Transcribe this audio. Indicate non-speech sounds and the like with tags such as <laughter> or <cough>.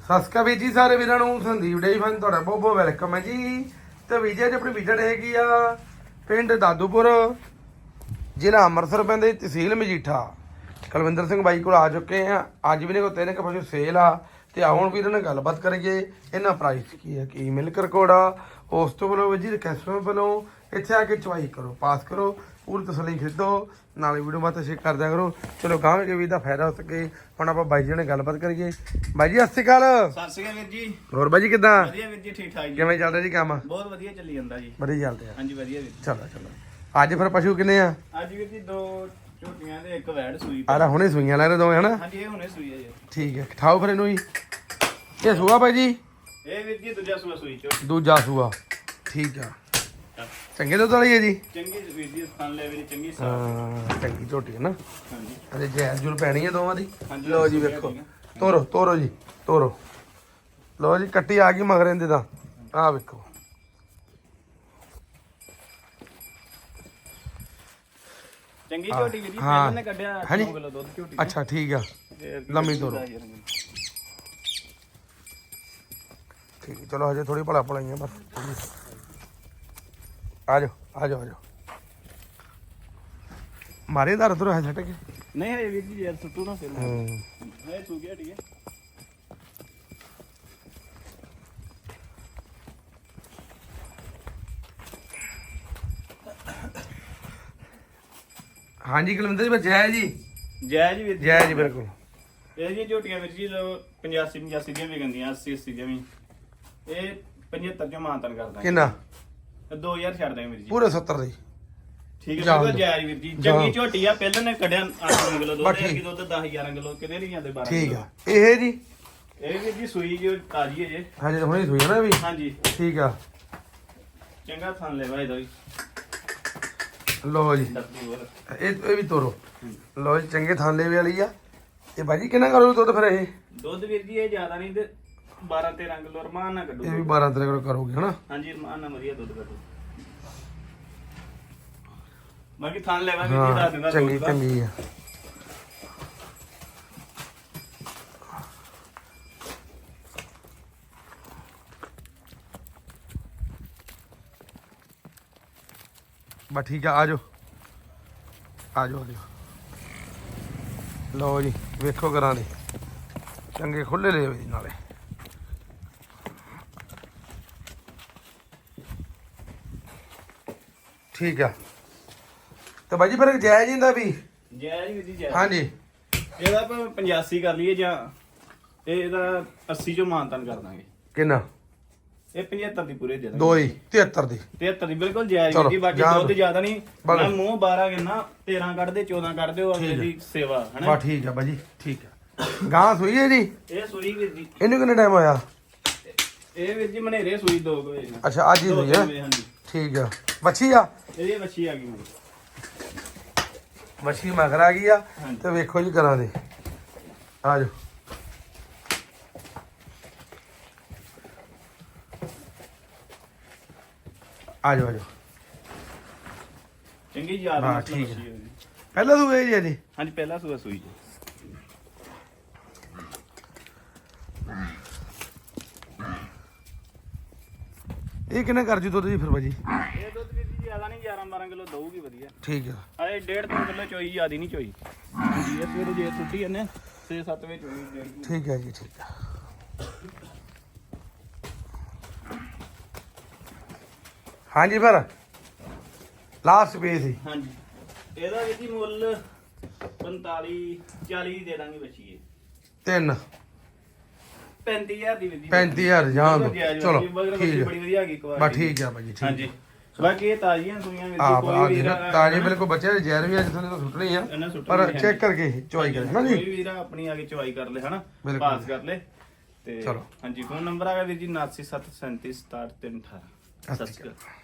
ਸਤਿ ਸ਼੍ਰੀ ਅਕਾਲ ਵੀਰ ਜੀ, ਸਾਰੇ ਵੀਰਾਂ ਨੂੰ ਸੰਦੀਪ ਡੇਈ ਫਨ ਤੁਹਾਡਾ ਬਹੁਤ ਬਹੁਤ ਵੈਲਕਮ ਹੈ ਜੀ। ਤੇ ਵੀਜੇ ਅੱਜ ਆਪਣੀ ਵਿਜਟ ਹੈਗੀ ਆ ਪਿੰਡ ਦਾਦੂਪੁਰ, ਜ਼ਿਲ੍ਹਾ ਅੰਮ੍ਰਿਤਸਰ ਪੈਂਦੇ ਤਹਿਸੀਲ ਮਜੀਠਾ। ਕੁਲਵਿੰਦਰ ਸਿੰਘ ਬਾਈ ਕੋਲ ਆ ਚੁੱਕੇ ਆ। ਅੱਜ ਵੀ ਨੇ ਕੋ ਤਿੰਨ ਕੁ ਪਸ਼ੂ ਸੇਲ ਆ। ਤੇ ਆਉਣ ਵੀ ਇਹਨਾਂ ਨਾਲ ਗੱਲਬਾਤ ਕਰੀਏ। ਇਹਨਾਂ ਪ੍ਰਾਈਸ ਕੀ ਹੈ ਕੀ ਮਿਲਕ ਆ ਉਸ ਤੋਂ ਵੱਲੋਂ ਜੀ ਕਸਟਮਰ ਵੱਲੋਂ ਇੱਥੇ ਆ ਕੇ ਚੁਆਈ ਕਰੋ ਪਾਸ ਕਰੋ ਪੂਰੀ ਤਸੱਲੀ ਖਰੀਦੋ ਨਾਲੇ ਵੀਡੀਓ ਬਾਤ ਸ਼ੇਅਰ ਕਰ ਦਿਆ ਕਰੋ। ਚਲੋ ਗਾਂਵ ਕੇ ਵੀ ਦਾ ਫਾਇਦਾ ਹੋ ਸਕੇ। ਹੁਣ ਆਪਾਂ ਬਾਈ ਜੀ ਨਾਲ ਗੱਲਬਾਤ ਕਰੀਏ। ਬਾਈ ਜੀ ਸਤਿ ਸ਼੍ਰੀ ਅਕਾਲ। ਸਤਿ ਸ਼੍ਰੀ ਅਕਾਲ ਵੀਰ ਜੀ। ਹੋਰ ਬਾਈ ਜੀ ਕਿਦਾਂ? ਵਧੀਆ ਵੀਰ ਜੀ ਠੀਕ ਠਾਕ ਜੀ। ਕਿਵੇਂ ਚੱਲ ਰਿਹਾ ਜੀ ਕੰਮ? ਬਹੁਤ ਵਧੀਆ ਚੱਲੀ ਜਾਂਦਾ ਜੀ। ਬੜੀ ਚੱਲਦੇ। ਆ ਹਾਂਜੀ ਵਧੀਆ ਵੀਰ ਚਲੋ ਚਲੋ। ਅੱਜ ਫਿਰ ਪਸ਼ੂ ਕਿੰਨੇ ਆ? ਅੱਜ ਵੀਰ ਜੀ ਦੋ ਝੋਟੀਆਂ ਤੇ ਇੱਕ ਵੈੜ ਸੂਈ ਆਹ ਹੁਣੇ ਸੂਈਆਂ ਲੈ ਰਹੇ ਦੋਵੇਂ ਹਨਾ? ਹਾਂਜੀ ਇਹ ਹੁਣੇ ਸੂਈ ਹੈ ਜੀ। ਠੀਕ ਹੈ ਖਾਓ ਫਿਰ ਇਹਨੂੰ ਜੀ ਇਹ ਸੂਆ ਬਾਈ ਜੀ? ਇਹ ਵੀਰ ਜੀ ਦੂਜਾ ਸੂਆ ਸੂਈ ਝੋਟੀ ਦੂਜਾ ਸੂਆ। ਠੀਕ ਆ। ਚੰਗੇ ਦੁੱਧ ਵਾਲੀ ਹੈ ਜੀ? ਚੰਗੀ ਵੀਰ ਜੀ ਖਾਣ ਲੈ ਵੀਰ ਚੰਗੀ ਸਾਫ਼। ਹਾਂ ਚੰਗੀ ਝੋਟੀ ਹੈ ਨਾ? ਹਾਂਜੀ। ਅਰੇ ਜੈਲ ਜੁਲ ਪੈਣੀ ਹੈ ਦੋਵਾਂ ਦੀ। ਹਾਂਜੀ, ਲਓ ਜੀ ਵੇਖੋ। ਤੋਰੋ ਤੋਰੋ ਜੀ ਤੋਰੋ। ਲਓ ਜੀ ਕੱਟੀ ਆ ਗਈ ਮਗਰ ਇਹਦੇ ਦਾ ਆਹ ਵੇਖੋ। ਚੰਗੀ ਝੋਟੀ ਵੀਰ ਜੀ ਹਾਂ। ਪਹਿਲਾਂ ਨੇ ਕੱਢਿਆ ਹਾਂਜੀ। 9 ਕਿਲੋ ਦੁੱਧ ਝੋਟੀ ਅੱਛਾ ਠੀਕ ਆ ਤੇ ਲੰਮੀ ਤੋਰੋ। ਠੀਕ ਹੈ, ਚਲੋ ਹਜੇ ਥੋੜੀ ਭਲਾ ਭਲਾਈਆਂ ਬਸ ਆ ਜਾਓ ਆ ਜਾਓ ਆ ਜਾਓ ਮਾਰੇ ਦਰ ਤੁਰ ਹੈ ਛੱਟ ਕੇ ਨਹੀਂ ਹੈ ਵੀਰ ਜੀ ਯਾਰ ਸੁੱਟੂ ਨਾ ਫਿਰ ਹੂੰ ਹੈ ਸੂ ਗਿਆ ਠੀਕ ਹੈ ਹਾਂਜੀ ਕੁਲਵਿੰਦਰ ਜੀ ਜੀ ਜੈ। ਜੀ ਵੀਰ ਜੀ। ਜੈ ਜੀ ਬਿਲਕੁਲ। ਇਹ ਜੀ ਝੋਟੀਆਂ ਵੀਰ ਜੀ ਲੋ 85 85 ਦੀਆਂ ਵੀ ਗੰਦੀਆਂ 80 80 ਦੀਆਂ ਵੀ। ਇਹ 75 ਚ ਮਾਨਤਨ ਕਰਦਾ। ਕਿੰਨਾ? 2000 ਛੱਡ ਦਾਂਗੇ ਵੀਰ ਜੀ। ਪੂਰੇ 70 ਦੀ। ਠੀਕ ਹੈ ਜਾਣ ਬਿਲਕੁਲ ਦਿਓ। ਜਾਇਜ਼ ਵੀਰ ਜੀ। ਜਾਣ। ਚੰਗੀ ਝੋਟੀ ਆ ਪਹਿਲਾਂ ਨੇ ਕੱਢਿਆ 8 <coughs> ਕਿਲੋ ਦੁੱਧ ਬਸ ਇੱਕ ਠੀਕ। ਦੁੱਧ 10 11 ਕਿਲੋ ਕਿਤੇ ਨਹੀਂ ਜਾਂਦੇ 12 ਠੀਕ। ਆ। ਇਹ ਜੀ? ਇਹ ਵੀਰ ਜੀ ਸੂਈ ਜੋ ਤਾਜੀ ਹੈ ਜੇ। ਹਾਂਜੀ ਹੁਣੇ ਸੂਈ ਆ ਨਾ ਵੀ। ਹਾਂਜੀ। ਠੀਕ ਆ। ਚੰਗਾ ਥਾਂ ਲੈ ਭਾਈ ਦੋਈ ਲਓ ਜੀ। ਇਹ ਇਹ ਵੀ ਤੋਰੋ। ਲਓ ਜੀ ਚੰਗੇ ਥਾਂਲੇ ਵਾਲੀ ਆ। ਇਹ ਬਾਜੀ ਕਿੰਨਾ ਕਰੋ ਦੁੱਧ ਫਿਰ ਇਹ? ਦੁੱਧ ਵੀਰ ਜੀ ਇਹ ਜ਼ਿਆਦਾ ਨਹੀਂ ਤੇ 12 13 ਕਿਲੋ ਰਮਾਨ ਨਾਲ ਕੱਢੋ। ਇਹ ਵੀ 12 13 ਕਿਲੋ ਕਰੋਗੇ ਹਨਾ? ਹਾਂਜੀ ਰਮਾਨ ਨਾਲ ਵਧੀਆ ਦੁੱਧ ਕੱਢੋ। ਬਾਕੀ ਥਾਂ ਲੈ ਵੀਰ ਜੀ ਦੱਸ ਦਿੰਦਾ ਚੰਗੀ। ਚੰਗੀ ਆ। ਬਸ ਠੀਕ ਆ ਆ ਜਾਓ ਆ ਜਾਓ ਆ ਜਾਓ ਲਓ ਜੀ ਵੇਖੋ ਕਰਾਂ ਦੇ। ਚੰਗੇ ਖੁੱਲੇ ਲੈ ਜੀ ਨਾਲੇ। ਠੀਕ ਆ। ਤੇ ਬਾਜੀ ਫਿਰ ਜਾਇਜ਼ ਜਿੰਦਾ ਵੀ? ਜੈ ਜੀ ਵੀਰ ਜੀ ਜੈ ਹਾਂਜੀ। ਇਹਦਾ ਆਪਾਂ 85 ਕਰ ਲਈਏ ਜਾਂ ਇਹ ਇਹਦਾ 80 ਚੋਂ ਮਾਨਤਨ ਕਰ ਦਾਂਗੇ। ਕਿੰਨਾ? ਇਹ 75 ਦੀ ਪੂਰੇ ਦੇ ਦਾਂਗੇ। ਦੋ ਹੀ 73 ਦੀ। 73 ਦੀ ਬਿਲਕੁਲ ਜਾਇਜ਼ ਚਲੋ, ਜੀ ਬਾਕੀ ਜਾਣ ਦਿਓ। ਜ਼ਿਆਦਾ ਨਹੀਂ। ਮੈਂ ਮੂੰਹ 12 ਗਿੰਨਾ 13 ਕੱਢਦੇ 14 ਕੱਢਦੇ ਉਹ ਠੀਕ ਹੈ। ਦੀ ਸੇਵਾ ਬਾ ਹਨਾ ਠੀਕ ਆ ਬਾਜੀ ਠੀਕ ਆ ਗਾਂ ਸੂਈ ਹੈ ਜੀ? ਇਹ ਸੂਈ ਵੀਰ ਜੀ। ਇਹਨੂੰ ਕਿੰਨਾ ਟਾਈਮ ਹੋਇਆ? ਇਹ ਵੀਰ ਜੀ ਮਨੇਰੇ ਸੂਈ ਦੋ ਕੁ ਵਜੇ ਨਾਲ। ਅੱਛਾ ਅੱਜ ਹੀ ਦੋ ਸੂਈ ਹੈ? ਹਾਂਜੀ। ਠੀਕ ਆ ਵੱਛੀ ਆ? ਇਹਦੀ ਵੱਛੀ ਆ ਗਈ ਵੱਛੀ ਮਗਰ ਆ ਗਈ ਆ। ਤੇ ਵੇਖੋ ਜੀ ਕਰਾਂ ਦੇ। ਆ ਜਾਓ। ਆ ਜਾਓ ਆ ਜਾਓ ਚੰਗੀ ਯਾਦ ਹਾਂ, ਠੀਕ ਹੈ। ਆ। ਪਹਿਲਾਂ ਸੂਏ ਜੀ ਹਾਂਜੀ? ਪਹਿਲਾ ਸੂਆ ਸੂਈ ਜੀ। ਇਹ ਕਿੰਨਾ ਕਰ ਜੂ ਦੁੱਧ ਜੀ ਫਿਰ ਬਾਜੀ ਇਹ ਦੁੱਧ ਵੀਰ ਜੀ ਜ਼ਿਆਦਾ ਨਹੀਂ 11 12 ਕਿਲੋ ਦਊਗੀ ਵਧੀਆ। ਠੀਕ ਆ ਅਰੇ 1.5 ਕਿਲੋ ਚੋਈ ਜ਼ਿਆਦੀ ਨਹੀਂ ਚੋਈ। ਇਹ ਸਵੇਰੇ ਜੇ ਸੁੱਟੀ ਜਾਂਦੇ 6-7 ਵਜੇ ਚੋਈ ਡੇਢ। ਠੀਕ ਹੈ ਜੀ ਠੀਕ ਆ ਹਾਂਜੀ ਫਿਰ। ਲਾਸਟ ਪੇਜ ਸੀ। ਹਾਂਜੀ। ਇਹਦਾ ਵੀਰ ਜੀ ਮੁੱਲ 45 40 ਦੀ ਦਾਂਗੇ ਬੱਚੀ ਇਹ ਤਿੰਨ 35000 ਦੀ ਜੀ 35000 ਜਾਣ ਦੋ। ਜਾਇਜ਼ ਚਲੋ ਠੀਕ ਹੈ ਬੜੀ ਵਧੀਆ ਹੈਗੀ ਕੁਆਲਿਟੀ ਬਸ ਠੀਕ ਹੈ ਭਾਜੀ ਠੀਕ ਹਾਂਜੀ। ਬਾਕੀ ਇਹ ਤਾਜ਼ੀਆਂ ਸੂਈਆਂ ਵੀਰ ਆ ਜੀ ਆ ਕੋਈ ਵੀ ਤਾਜੇ ਬਿਲਕੁਲ ਬੱਚੇ ਦੇ ਜ਼ਹਿਰ ਵੀ ਅੱਜ ਤੁਹਾਨੂੰ ਸੁੱਟਣੀ ਆ। ਇਹਨਾਂ ਸੁੱਟਣੀ ਪਰ ਹੈ। ਚੈੱਕ ਕਰਕੇ ਚੁਆਈ ਕਰੇ ਨਾ ਕੋਈ ਜੀ ਵੀ ਵੀਰਾ ਆਪਣੀ ਆ ਕੇ ਚੁਆਈ ਕਰ ਲੈ ਹਨਾ? ਬਿਲਕੁਲ। ਪਾਸ ਕਰ ਲੈ। ਤੇ ਚਲੋ। ਹਾਂਜੀ ਫੋਨ ਨੰਬਰ ਆ ਗਿਆ ਵੀਰ ਜੀ 9737376318 ਸਤਿ ਸ਼੍ਰੀ ਅਕਾਲ।